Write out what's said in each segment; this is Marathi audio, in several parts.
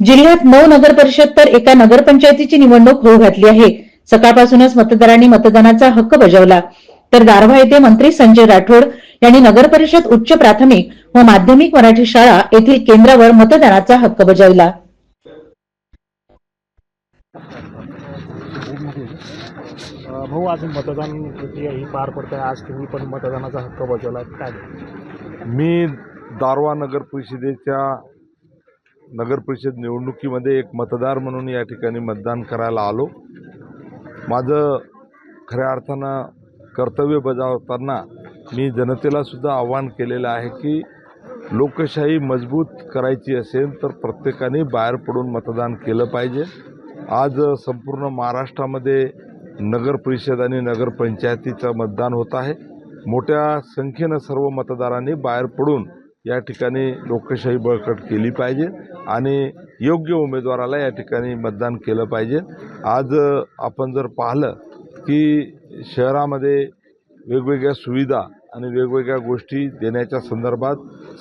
जिल्ह्यात नऊ नगर परिषद तर एका नगरपंचायतीची निवडणूक होऊ घातली आहे. सकाळपासूनच मतदारांनी मतदानाचा हक्क बजावला. तर दारव्हा येथे मंत्री संजय राठोड यांनी नगर परिषद उच्च प्राथमिक व माध्यमिक मराठी शाळा येथील केंद्रावर मतदानाचा हक्क बजावला. भाऊ आज मतदान प्रक्रिया ही पार पडते आज तुम्ही पण मतदानाचा हक्क बजावला काय? मी दारवा नगर परिषदेच्या नगरपरिषद निवडणुकीमध्ये एक मतदार म्हणून या ठिकाणी मतदान करायला आलो. माझं खऱ्या अर्थानं कर्तव्य बजावताना मी जनतेला सुद्धा आव्हान केलेलं आहे की लोकशाही मजबूत करायची असेल तर प्रत्येकाने बाहेर पडून मतदान केलं पाहिजे. आज संपूर्ण महाराष्ट्रामध्ये नगर परिषद आणि नगरपंचायतीचं मतदान होत आहे. मोठ्या संख्येनं सर्व मतदारांनी बाहेर पडून या ठिकाणी लोकशाही बळकट केली पाहिजे आणि योग्य उमेदवाराला या ठिकाणी मतदान केलं पाहिजे. आज आपण जर पाहिलं की शहरामध्ये वेगवेगळ्या सुविधा आणि वेगवेगळ्या गोष्टी देण्याच्या संदर्भात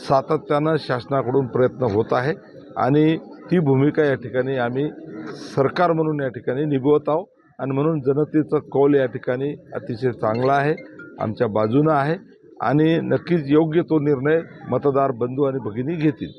सातत्यानं शासनाकडून प्रयत्न होत आहे आणि ती भूमिका या ठिकाणी आम्ही सरकार म्हणून या ठिकाणी निभवत आहोत आणि म्हणून जनतेचं कौल या ठिकाणी अतिशय चांगला आहे आमच्या बाजूनं आहे. आणि नक्कीच योग्य तो निर्णय मतदार बंधू आणि भगिनी घेतील.